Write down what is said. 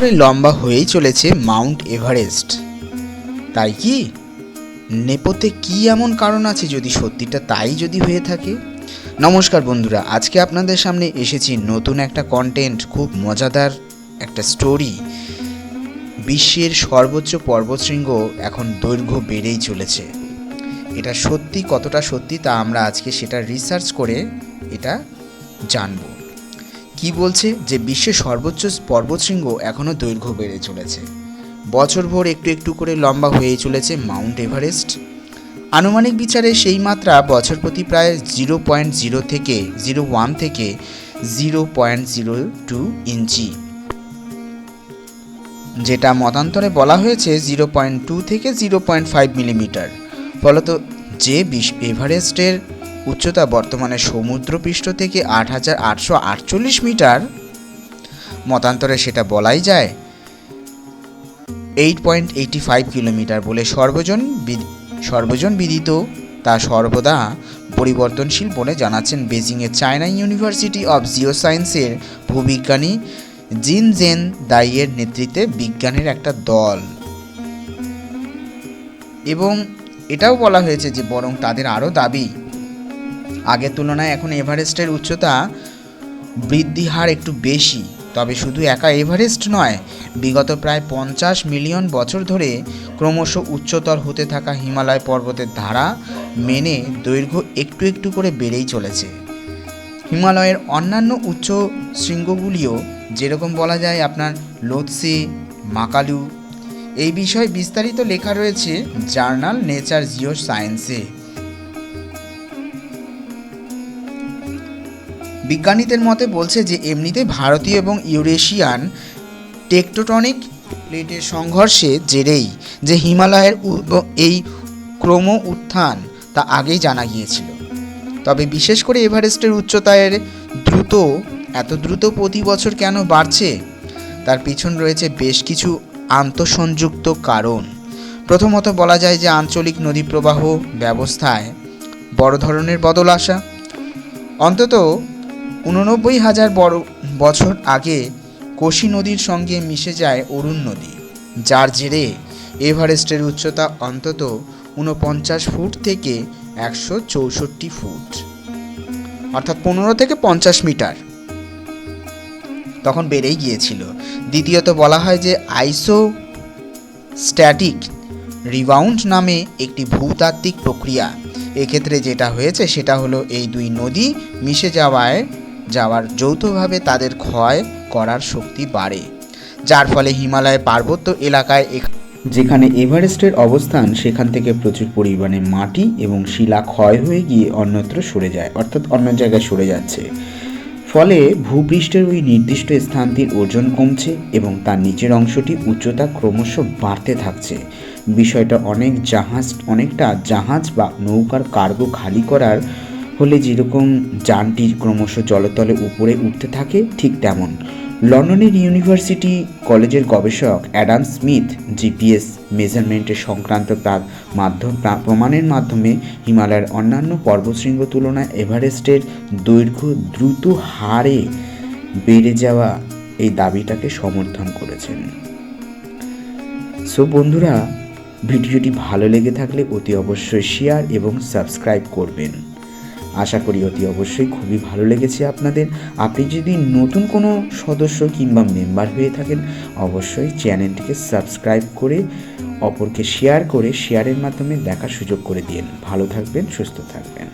করে লম্বা হয়েই চলেছে মাউন্ট এভারেস্ট। তাই কি? নেপথ্যে কি এমন কারণ আছে যদি সত্যিটা তাই যদি হয়ে থাকে? নমস্কার বন্ধুরা, আজকে আপনাদের সামনে এসেছি নতুন একটা কন্টেন্ট খুব মজাদার একটা স্টোরি বিশ্বের সর্বোচ্চ পর্বতশৃঙ্গ এখন দৈর্ঘ্য বেড়েই চলেছে। এটা সত্যি কতটা সত্যি তা আমরা আজকে সেটা রিসার্চ করে এটা জানব। কি বলছে যে বিশ্বের সর্বোচ্চ পর্বতশৃঙ্গ এখনও দৈর্ঘ্য বেড়ে চলেছে। বছরভর একটু একটু করে লম্বা হয়ে চলেছে মাউন্ট এভারেস্ট। আনুমানিক বিচারে সেই মাত্রা বছর প্রতি প্রায় জিরো পয়েন্ট জিরো থেকে জিরো ওয়ান থেকে জিরো পয়েন্ট জিরো টু ইঞ্চি। যেটা মতান্তরে বলা হয়েছে জিরো পয়েন্ট টু থেকে জিরো পয়েন্ট ফাইভ মিলিমিটার। ফলত যে বিশ এভারেস্টের উচ্চতা বর্তমানে সমুদ্রপৃষ্ঠ থেকে আট হাজার আটশো আটচল্লিশ মিটার। মতান্তরে সেটা বলাই যায় eight point eighty five kilometre বলে সর্বজন সর্বজন বিদিত, তা সর্বদা পরিবর্তনশীল বলে জানাচ্ছেন বেজিংয়ের চায়না ইউনিভার্সিটি অব জিও সায়েন্সের ভূবিজ্ঞানী জিন জেন দাইয়ের নেতৃত্বে বিজ্ঞানের একটা দল। এবং এটাও বলা হয়েছে যে বরং তাদের আরও দাবি আগের তুলনায় এখন এভারেস্টের উচ্চতা বৃদ্ধি হার একটু বেশি। তবে শুধু একা এভারেস্ট নয়, বিগত প্রায় পঞ্চাশ মিলিয়ন বছর ধরে ক্রমশ উচ্চতর হতে থাকা হিমালয় পর্বতের ধারা মেনে দৈর্ঘ্য একটু একটু করে বেড়েই চলেছে। হিমালয়ের অন্যান্য উচ্চ শৃঙ্গগুলিও যেরকম বলা যায় আপনার লোৎসে, মাকালু। এই বিষয়ে বিস্তারিত লেখা রয়েছে জার্নাল নেচার জিও সায়েন্সে বিজ্ঞানীদের মতে বলছে যে এমনিতে ভারতীয় এবং ইউরেশিয়ান টেকটোটনিক প্লেটের সংঘর্ষে জেরেই যে হিমালয়ের এই ক্রম উত্থান তা আগেই জানা গিয়েছিল। তবে বিশেষ করে এভারেস্টের উচ্চতায়ের দ্রুত, এত দ্রুত প্রতি বছর কেন বাড়ছে? তার পিছন রয়েছে বেশ কিছু আন্তঃসংযুক্ত কারণ। প্রথমত বলা যায় যে আঞ্চলিক নদী প্রবাহ ব্যবস্থায় বড় ধরনের বদল আসা। অন্তত উননব্বই হাজার বড় বছর আগে কোশি নদীর সঙ্গে মিশে যায় অরুণ নদী, যার জেরে এভারেস্টের উচ্চতা অন্তত ঊনপঞ্চাশ ফুট থেকে একশো চৌষট্টি ফুট, অর্থাৎ পনেরো থেকে পঞ্চাশ মিটার। তখন বেড়েই গিয়েছিল। দ্বিতীয়ত বলা হয় যে আইসো স্ট্যাটিক রিবাউন্ড নামে একটি ভূতাত্ত্বিক প্রক্রিয়া। এক্ষেত্রে যেটা হয়েছে সেটা হলো এই দুই নদী মিশে যাওয়ায় যাওয়ার যৌথভাবে তাদের ক্ষয় করার শক্তি বাড়ে। যার ফলে হিমালয় পার্বত্য এলাকায় যেখানে এভারেস্টের অবস্থান, সেখান থেকে প্রচুর পরিমাণে মাটি এবং শিলা ক্ষয় হয়ে গিয়ে অন্যত্র সরে যায়, অর্থাৎ অন্য জায়গায় সরে যাচ্ছে। ফলে ভূপৃষ্ঠের ওই নির্দিষ্ট স্থানটির ওজন কমছে এবং তার নিচের অংশটি উচ্চতা ক্রমশ বাড়তে থাকছে। বিষয়টা অনেক জাহাজ, অনেকটা জাহাজ বা নৌকার কার্গো খালি করার হলে যেরকম যানটি ক্রমশ জলতলে উপরে উঠতে থাকে, ঠিক তেমন। লন্ডনের ইউনিভার্সিটি কলেজের গবেষক অ্যাডাম স্মিথ, জিপিএস মেজারমেন্টের সংক্রান্ত তার মাধ্যম প্রা- প্রমাণের মাধ্যমে হিমালয়ের অন্যান্য পর্বতশৃঙ্গ তুলনায় এভারেস্টের দৈর্ঘ্য দ্রুত হারে বেড়ে যাওয়া এই দাবিটাকে সমর্থন করেছেন। সো বন্ধুরা, ভিডিওটি ভালো লেগে থাকলে অতি অবশ্যই শেয়ার এবং সাবস্ক্রাইব করবেন। আশা করি অতি অবশ্যই খুবই ভালো লেগেছে আপনাদের। আপনি যদি নতুন কোনো সদস্য কিংবা মেম্বার হয়ে থাকেন, অবশ্যই চ্যানেলটিকে সাবস্ক্রাইব করে অপরকে শেয়ার করে শেয়ারের মাধ্যমে দেখার সুযোগ করে দিন। ভালো থাকবেন, সুস্থ থাকবেন।